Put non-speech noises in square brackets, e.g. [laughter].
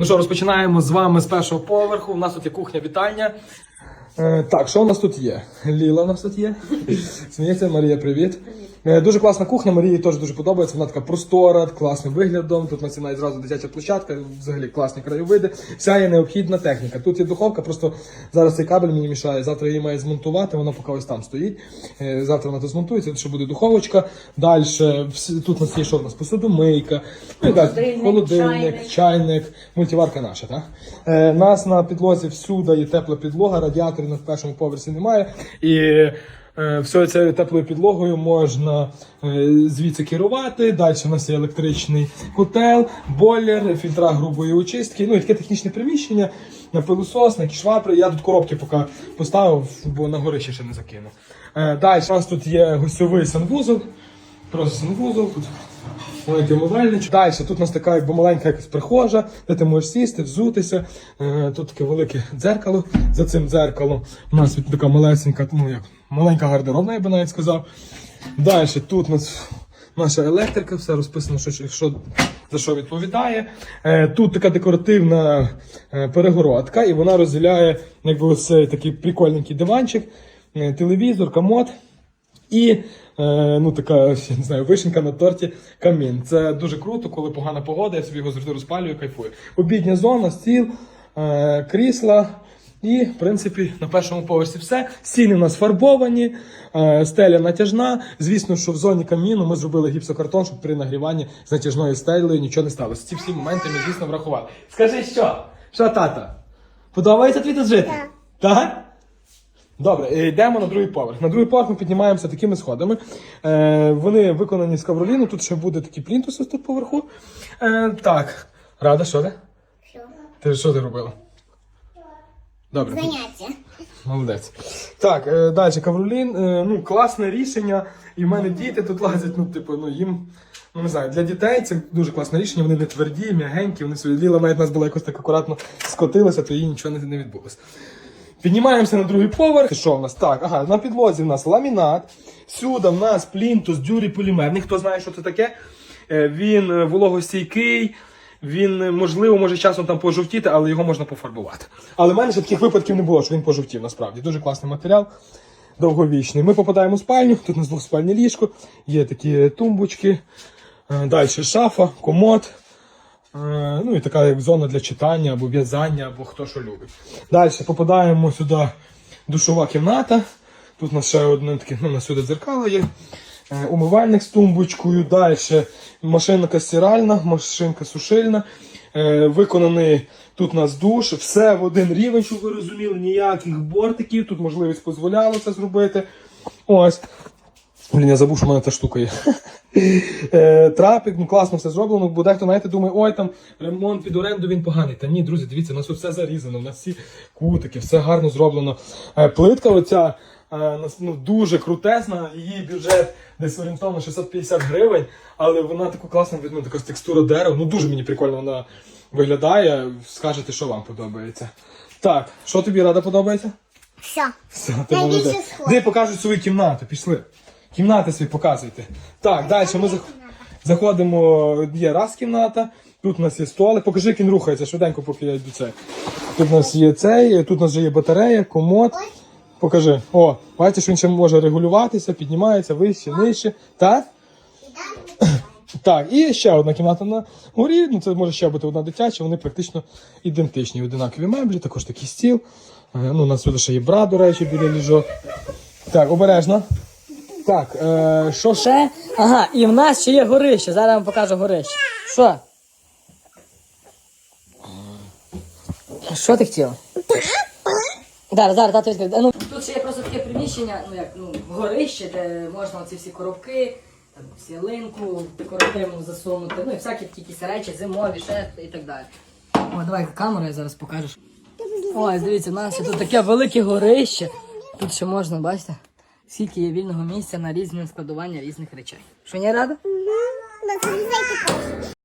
Ну що, розпочинаємо з вами з першого поверху. У нас тут є кухня вітальня. Е, так, що у нас тут є? Ліла у нас тут є. [laughs] Сміється, Марія, привіт. Е, дуже класна кухня, Марії теж дуже подобається. Вона така простора, класним виглядом. Тут нас є зразу дитяча площадка, взагалі класні краєвиди. Вся є необхідна техніка. Тут є духовка, просто зараз цей кабель мені мішає. Завтра її має змонтувати, вона поки ось там стоїть. Е, Завтра вона тут змонтується, ще буде духовочка. Далі тут у нас є що у нас посудомийка, ну, Холодильник, холодильник, чайник. чайник, мультиварка наша. Так? Е, нас на підлозі всюди є тепла підлога, радіаторів на першому поверсі немає. І е, всією цією теплою підлогою можна е, звідси керувати. Далі у нас є електричний котел, бойлер, фільтра грубої очистки. Ну і таке технічне приміщення на пилосос, на кішвапри. Я тут коробки поки поставив, бо на горище ще не закинув. Е, далі у нас тут є гостьовий санвузол. Просто санвузол. Маленький умивальничок. Далі тут у нас така якби маленька якась прихожа, де ти можеш сісти, взутися. Е, Тут таке велике дзеркало. За цим дзеркалом у нас така малесенька, ну як маленька гардеробна, я би навіть сказав. Далі тут у нас наша електрика, все розписано, що, що, за що відповідає. Е, Тут така декоративна е, перегородка, і вона розділяє якби ось такий прикольненький диванчик, телевізор, комод. І ну, така, я не знаю, вишенька на торті камін. Це дуже круто, коли погана погода, я собі його завжди розпалюю, кайфую. Обідня зона, стіл, е, крісла. І, в принципі, на першому поверсі все. Стіни у нас фарбовані, е, стеля натяжна. Звісно, що в зоні каміну ми зробили гіпсокартон, щоб при нагріванні з натяжною стелею нічого не сталося. Ці всі моменти ми, звісно, врахували. Скажи, що? Що, тата? Подобається тобі тут жити? Так? Добре, е, йдемо на другий поверх. На другий поверх ми піднімаємося такими сходами. Е, вони виконані з кавроліну, тут ще буде такий плінтус ось тут поверху. Е, так, рада, що ти? Що? Ти що ти робила? Добре. Заняття. Молодець. Так, е, далі кавролін. Е, ну, класне рішення. І в мене діти тут лазять, ну, типу, ну їм. Ну, не знаю, для дітей це дуже класне рішення, вони не тверді, м'ягенькі, вони собі Ліла навіть нас була якось так акуратно скотилася, то їй нічого не, не відбулося. Піднімаємося на другий поверх. Що в нас? Так, ага, на підлозі в нас ламінат. Сюди в нас плінтус дюрі полімерний. Хто знає, що це таке? Е, Він е, вологостійкий. Він, е, можливо, може часом там пожовтіти, але його можна пофарбувати. Але в мене ще таких випадків не було, що він пожовтів насправді. Дуже класний матеріал, довговічний. Ми попадаємо в спальню, тут у нас двоспальне ліжко, є такі тумбочки, далі шафа, комод. Е, Ну і така як зона для читання або в'язання, або хто що любить. Далі попадаємо сюди душова кімната. Тут у нас ще одне таке, ну, у нас сюди дзеркало є. Е, Умивальник з тумбочкою, далі машинка стиральна, машинка сушильна. Е, Виконаний тут у нас душ, все в один рівень, щоб ви розуміли, ніяких бортиків, тут можливість дозволяла це зробити. Ось. Блін, я забув, що в мене та штука є. [laughs] Е, Трапик, ну класно все зроблено, бо дехто, знаєте, думає, ой, там ремонт під оренду він поганий. Та ні, друзі, дивіться, у нас все зарізано, у нас всі кутики, все гарно зроблено. Е, Плитка оця е, ну, дуже крутезна, її бюджет десь орієнтовно 650 гривень, але вона таку класну, ну, така текстура дерева, ну дуже мені прикольно вона виглядає. Скажете, що вам подобається. Так, що тобі рада подобається? Все. Все, ти молодець. Де покажуть свою кімнату, пішли. Кімнати свої показуйте. Так, далі ми зах- заходимо, є раз кімната, тут у нас є столик. Покажи, як він рухається швиденько, поки я йду це. Тут у нас є цей, тут у нас вже є батарея, комод. Покажи. О, бачите, що він ще може регулюватися, піднімається вище, нижче. Так? [coughs] Так, і ще одна кімната на горі. Ну, це може ще бути одна дитяча, вони практично ідентичні. Одинакові меблі, також такий стіл. Е, Ну, у нас сюди ще є бра, до речі, біля ліжок. Так, обережно. Так, е, що ще? Ага, і в нас ще є горище. Зараз я вам покажу горище. Що? Що ти хотів? Зараз, зараз, тато відкрив. Ну, тут ще є просто таке приміщення, ну як, ну, горище, де можна оці всі коробки, там, всі ялинку декоративну засунути, ну і всякі якісь речі, зимові, ще і так далі. О, давай камеру я зараз покажу. Ось, дивіться, у нас тут таке велике горище. Тут ще можна, бачите, скільки є вільного місця на різне складування різних речей. Що не рада?